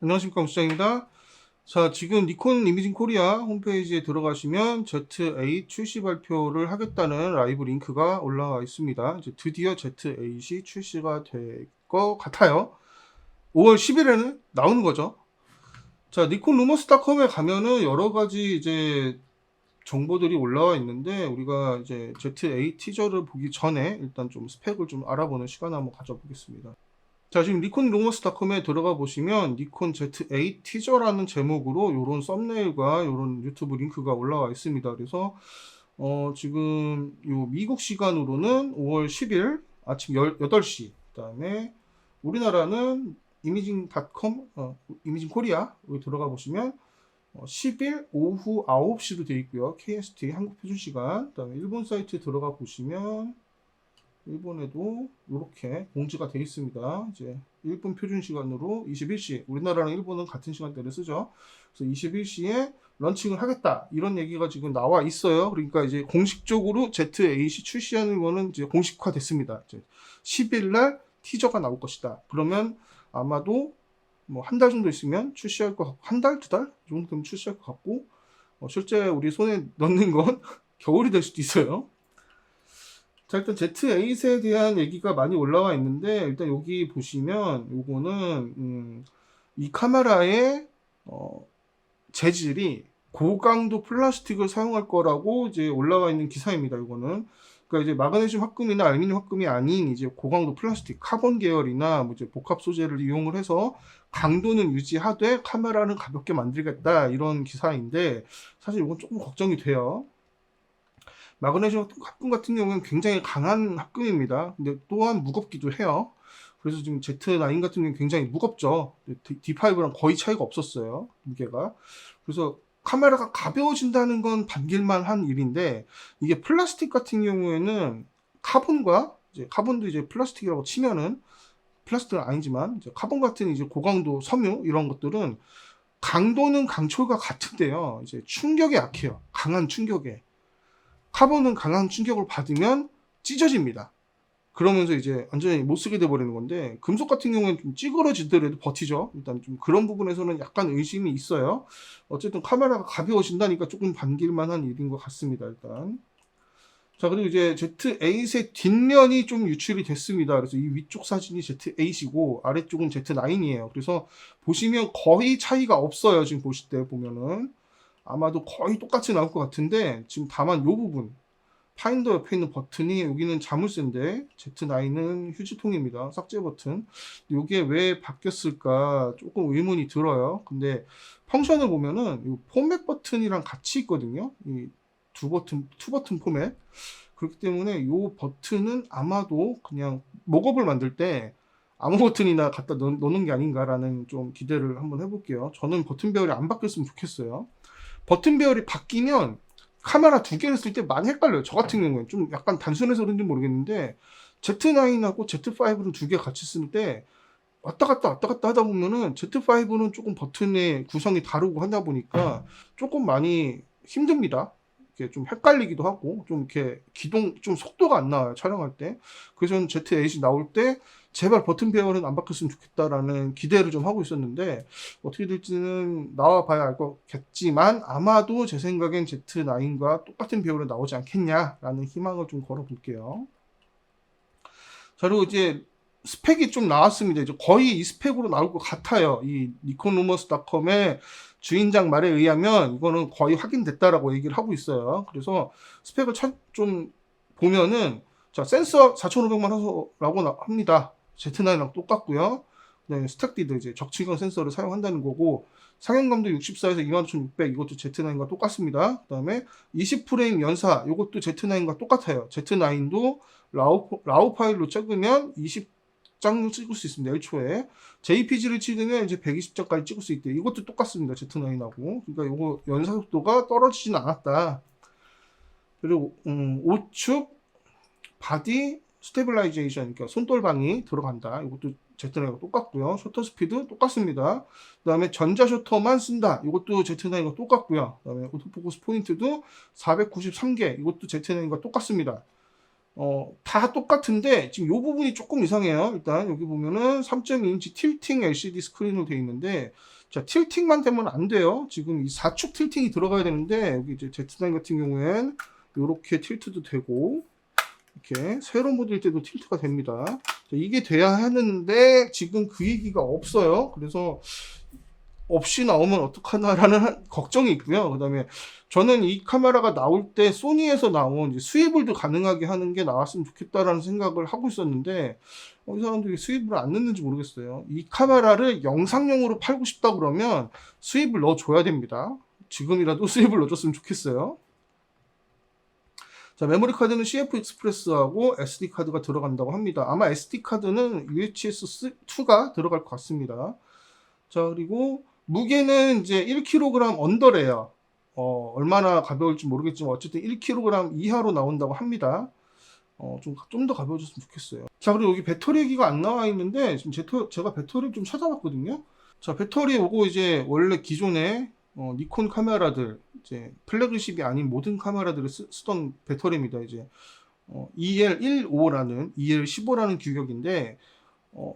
안녕하십니까 국장입니다. 자 지금 니콘 이미징 코리아 홈페이지에 들어가시면 Z8 출시 발표를 하겠다는 라이브 링크가 올라와 있습니다. 이제 드디어 Z8이 출시가 될 것 같아요. 5월 10일에는 나오는 거죠. 자 니콘 루머스닷컴에 가면은 여러 가지 이제 정보들이 올라와 있는데 우리가 이제 Z8 티저를 보기 전에 일단 좀 스펙을 좀 알아보는 시간을 한번 가져보겠습니다. 자, 지금 니콘 루머스닷컴에 들어가 보시면 니콘 Z8 티저라는 제목으로 이런 썸네일과 이런 유튜브 링크가 올라와 있습니다. 그래서 어, 지금 요 미국 시간으로는 5월 10일 아침 8시 그다음에 우리나라는 이미징닷컴 어, 이미징 코리아 여기 들어가 보시면 어, 10일 오후 9시로 되어 있고요. KST 한국 표준 시간. 그다음에 일본 사이트에 들어가 보시면 일본에도 이렇게 공지가 되어 있습니다. 이제 일본 표준 시간으로 21시, 우리나라랑 일본은 같은 시간대를 쓰죠. 그래서 21시에 런칭을 하겠다 이런 얘기가 지금 나와 있어요. 그러니까 이제 공식적으로 Z8이 출시하는 거는 이제 공식화됐습니다. 이제 10일 날 티저가 나올 것이다. 그러면 아마도 뭐 한 달 정도 있으면 출시할 것 같고 한 달, 두 달 정도 되면 출시할 것 같고 어, 실제 우리 손에 넣는 건 겨울이 될 수도 있어요. 자, 일단 Z8에 대한 얘기가 많이 올라와 있는데, 일단 여기 보시면, 요거는, 음, 이 카메라의, 어, 재질이 고강도 플라스틱을 사용할 거라고 이제 올라와 있는 기사입니다, 요거는. 그러니까 이제 마그네슘 합금이나 알루미늄 합금이 아닌 이제 고강도 플라스틱, 카본 계열이나 뭐 이제 복합 소재를 이용을 해서 강도는 유지하되 카메라는 가볍게 만들겠다, 이런 기사인데, 사실 이건 조금 걱정이 돼요. 마그네슘 합금 같은 경우는 굉장히 강한 합금입니다. 근데 또한 무겁기도 해요. 그래서 지금 Z9 같은 경우는 굉장히 무겁죠. D5랑 거의 차이가 없었어요. 무게가. 그래서 카메라가 가벼워진다는 건 반길만 한 일인데 이게 플라스틱 같은 경우에는 카본과 이제 카본도 이제 플라스틱이라고 치면은 플라스틱은 아니지만 카본 같은 이제 고강도 섬유 이런 것들은 강도는 강철과 같은데요. 이제 충격에 약해요. 강한 충격에. 카본은 강한 충격을 받으면 찢어집니다. 그러면서 이제 완전히 못 쓰게 돼 버리는 건데 금속 같은 경우는 좀 찌그러지더라도 버티죠. 일단 좀 그런 부분에서는 약간 의심이 있어요. 어쨌든 카메라가 가벼워진다니까 조금 반길만한 일인 것 같습니다. 일단. 자 그리고 이제 Z8의 뒷면이 좀 유출이 됐습니다. 그래서 이 위쪽 사진이 Z8이고 아래쪽은 Z9이에요. 그래서 보시면 거의 차이가 없어요. 지금 보실 때 보면은. 아마도 거의 똑같이 나올 것 같은데 지금 다만 이 부분 파인더 옆에 있는 버튼이 여기는 자물쇠인데 Z9은 휴지통입니다. 삭제 버튼. 이게 왜 바뀌었을까 조금 의문이 들어요. 근데 펑션을 보면은 이 포맷 버튼이랑 같이 있거든요. 이 두 버튼, 투 버튼 포맷. 그렇기 때문에 이 버튼은 아마도 그냥 목업을 만들 때 아무 버튼이나 갖다 넣, 넣는 게 아닌가라는 좀 기대를 한번 해볼게요. 저는 버튼 배열이 안 바뀌었으면 좋겠어요. 버튼 배열이 바뀌면 카메라 두 개를 쓸 때 많이 헷갈려요. 저 같은 경우는 좀 약간 단순해서 그런지 모르겠는데 Z9하고 Z5를 두 개 같이 쓸 때 왔다 갔다 왔다 갔다 하다 보면은 Z5는 조금 버튼의 구성이 다르고 하다 보니까 조금 많이 힘듭니다. 이렇게 좀 헷갈리기도 하고 좀 이렇게 기동 좀 속도가 안 나와요 촬영할 때. 그래서 저는 Z8이 나올 때 제발 버튼 배열은 안 바뀌었으면 좋겠다라는 기대를 좀 하고 있었는데 어떻게 될지는 나와 봐야 알 거겠지만 아마도 제 생각엔 Z9과 똑같은 배열은 나오지 않겠냐라는 희망을 좀 걸어 볼게요. 자 그리고 이제 스펙이 좀 나왔습니다. 이제 거의 이 스펙으로 나올 것 같아요. 이 니콘 루머스닷컴의 주인장 말에 의하면 이거는 거의 확인됐다라고 얘기를 하고 있어요. 그래서 스펙을 좀 보면은 자 센서 4,500만 화소라고 합니다. Z9이랑 똑같고요. 네, 스택디도 이제 적층형 센서를 사용한다는 거고 상영감도 64에서 25600 이것도 Z9과 똑같습니다. 그 다음에 20프레임 연사 이것도 Z9과 똑같아요. Z9도 라우, 라우 파일로 찍으면 20 장을 찍을 수 있습니다. 1초에. JPG를 찍으면 이제 120장까지 찍을 수 있대요. 이것도 똑같습니다. Z9하고. 그러니까 이거 연사 속도가 떨어지진 않았다. 그리고 음, 5축 바디 스테빌라이제이션, 그러니까 손돌방이 들어간다. 이것도 Z9과 똑같고요. 셔터 스피드 똑같습니다. 그 다음에 전자 셔터만 쓴다. 이것도 Z9과 똑같고요. 그 다음에 오토포커스 포인트도 493개. 이것도 Z9과 똑같습니다. 어, 다 똑같은데 지금 이 부분이 조금 이상해요. 일단 여기 보면은 3.2인치 틸팅 LCD 스크린으로 되어 있는데 자, 틸팅만 되면 안 돼요. 지금 이 4축 틸팅이 들어가야 되는데 여기 이제 Z9 같은 경우엔 이렇게 틸트도 되고 이렇게 세로 모드일 때도 틸트가 됩니다. 자, 이게 돼야 하는데 지금 그 얘기가 없어요. 그래서 없이 나오면 어떡하나라는 한- 걱정이 있고요. 그다음에 저는 이 카메라가 나올 때 소니에서 나온 수입을도 가능하게 하는 게 나왔으면 좋겠다라는 생각을 하고 있었는데 어, 이 사람들이 수입을 안 넣는지 모르겠어요. 이 카메라를 영상용으로 팔고 싶다 그러면 수입을 넣어줘야 됩니다. 지금이라도 수입을 넣어줬으면 좋겠어요. 자, 메모리 카드는 CF 익스프레스하고 SD 카드가 들어간다고 합니다. 아마 SD 카드는 UHS 2가 들어갈 것 같습니다. 자, 그리고 무게는 이제 1kg 언더래요. 어, 얼마나 가벼울지 모르겠지만 어쨌든 1kg 이하로 나온다고 합니다. 어, 좀, 좀 더 가벼워졌으면 좋겠어요. 자, 그리고 여기 배터리 얘기가 안 나와 있는데, 지금 제, 제가 배터리를 좀 찾아봤거든요. 자, 배터리 요거 이제 원래 기존에 어, 니콘 카메라들, 이제 플래그십이 아닌 모든 카메라들을 쓰, 던 배터리입니다. 이제 어, EL15라는, EL15라는 규격인데, 어,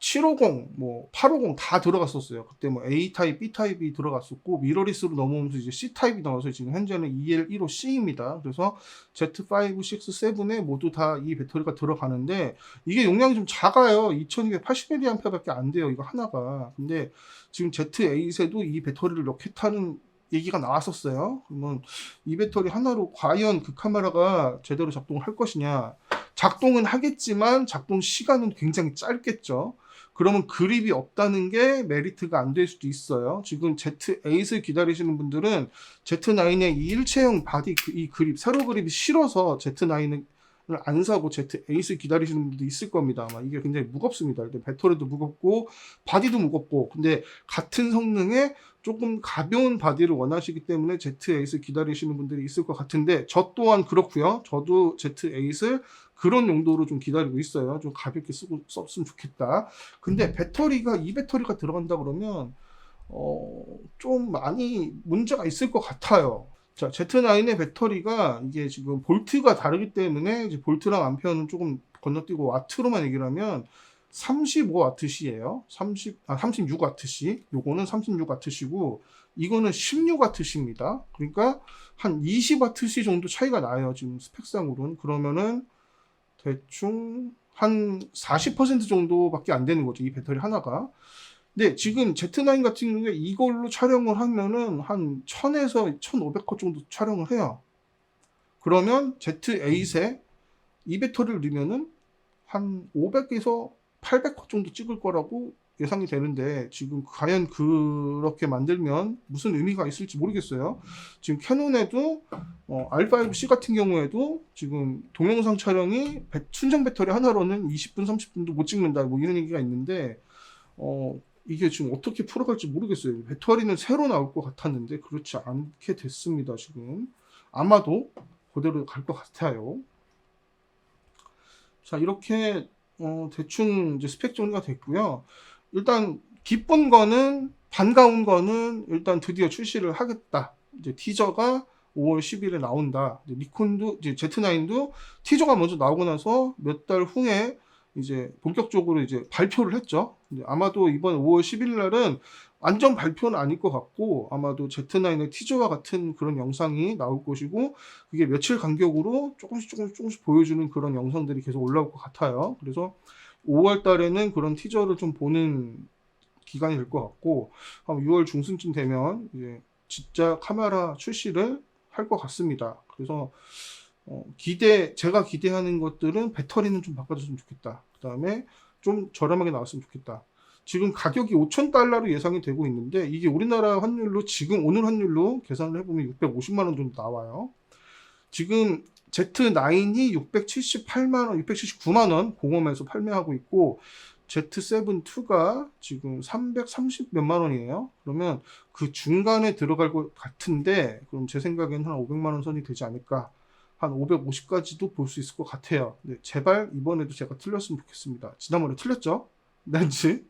750, 뭐 850 다 들어갔었어요. 그때 뭐 A 타입, B 타입이 들어갔었고 미러리스로 넘어오면서 이제 C 타입이 나와서 지금 현재는 EL15C입니다. 그래서 Z5, 6, 7에 모두 다 이 배터리가 들어가는데 이게 용량이 좀 작아요. 2280mAh밖에 안 돼요. 이거 하나가. 근데 지금 Z8에도 이 배터리를 넣겠다는 얘기가 나왔었어요. 그러면 이 배터리 하나로 과연 그 카메라가 제대로 작동을 할 것이냐? 작동은 하겠지만 작동 시간은 굉장히 짧겠죠. 그러면 그립이 없다는 게 메리트가 안 될 수도 있어요. 지금 Z8을 기다리시는 분들은 Z9의 이 일체형 바디 그- 이 그립 세로 그립이 싫어서 Z9을 안 사고 Z8을 기다리시는 분들도 있을 겁니다. 아마 이게 굉장히 무겁습니다. 일단 배터리도 무겁고 바디도 무겁고 근데 같은 성능의 조금 가벼운 바디를 원하시기 때문에 Z8을 기다리시는 분들이 있을 것 같은데 저 또한 그렇고요. 저도 Z8을 그런 용도로 좀 기다리고 있어요. 좀 가볍게 쓰고 썼으면 좋겠다. 근데 배터리가 이 배터리가 들어간다 그러면 어, 좀 많이 문제가 있을 것 같아요. 자, Z9의 배터리가 이게 지금 볼트가 다르기 때문에 이제 볼트랑 암페어는 조금 건너뛰고 와트로만 얘기를 하면 35와트시예요. 30, 아, 36와트시. 요거는 36와트시고 이거는 16와트시입니다. 그러니까 한 20와트시 정도 차이가 나요. 지금 스펙상으로는. 그러면은 대충 한 40% 정도밖에 안 되는 거죠. 이 배터리 하나가. 근데 지금 Z9 같은 경우에 이걸로 촬영을 하면은 한 1000에서 1500컷 정도 촬영을 해요. 그러면 Z8에 이 배터리를 넣으면은 한 500에서 800컷 정도 찍을 거라고 예상이 되는데 지금 과연 그렇게 만들면 무슨 의미가 있을지 모르겠어요. 지금 캐논에도 어, R5C 같은 경우에도 지금 동영상 촬영이 배- 순정 배터리 하나로는 20분, 30분도 못 찍는다 뭐 이런 얘기가 있는데 어, 이게 지금 어떻게 풀어갈지 모르겠어요. 배터리는 새로 나올 것 같았는데 그렇지 않게 됐습니다. 지금 아마도 그대로 갈 것 같아요. 자 이렇게 어, 대충 이제 스펙 정리가 됐고요. 일단 기쁜 거는 반가운 거는 일단 드디어 출시를 하겠다. 이제 티저가 5월 10일에 나온다. 니콘도 이제 Z9도 티저가 먼저 나오고 나서 몇 달 후에 이제 본격적으로 이제 발표를 했죠. 아마도 이번 5월 10일 날은 완전 발표는 아닐 것 같고 아마도 Z9의 티저와 같은 그런 영상이 나올 것이고 그게 며칠 간격으로 조금씩 조금씩 조금씩 보여주는 그런 영상들이 계속 올라올 것 같아요. 그래서 5월 달에는 그런 티저를 좀 보는 기간이 될 것 같고 한 6월 중순쯤 되면 이제 진짜 카메라 출시를 할 것 같습니다. 그래서 어, 기대 제가 기대하는 것들은 배터리는 좀 바꿔줬으면 좋겠다. 그 다음에 좀 저렴하게 나왔으면 좋겠다. 지금 가격이 5천 달러로 예상이 되고 있는데 이게 우리나라 환율로 지금 오늘 환율로 계산을 해보면 650만 원 정도 나와요. 지금 Z9이 678만 원, 679만 원 공홈에서 판매하고 있고 Z7-2가 지금 330 몇만 원이에요. 그러면 그 중간에 들어갈 것 같은데 그럼 제 생각에는 한 500만 원 선이 되지 않을까. 한 550까지도 볼 수 있을 것 같아요. 네, 제발 이번에도 제가 틀렸으면 좋겠습니다. 지난번에 틀렸죠? 렌즈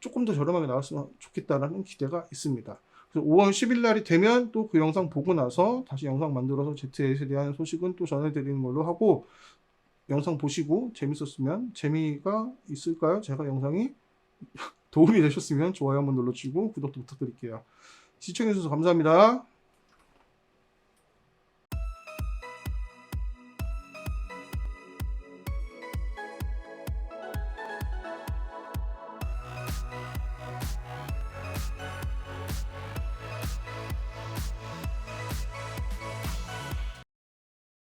조금 더 저렴하게 나왔으면 좋겠다라는 기대가 있습니다. 그래서 5월 10일 날이 되면 또 그 영상 보고 나서 다시 영상 만들어서 Z8에 대한 소식은 또 전해드리는 걸로 하고 영상 보시고 재밌었으면 재미가 있을까요? 제가 영상이 도움이 되셨으면 좋아요 한번 눌러주시고 구독도 부탁드릴게요. 시청해주셔서 감사합니다.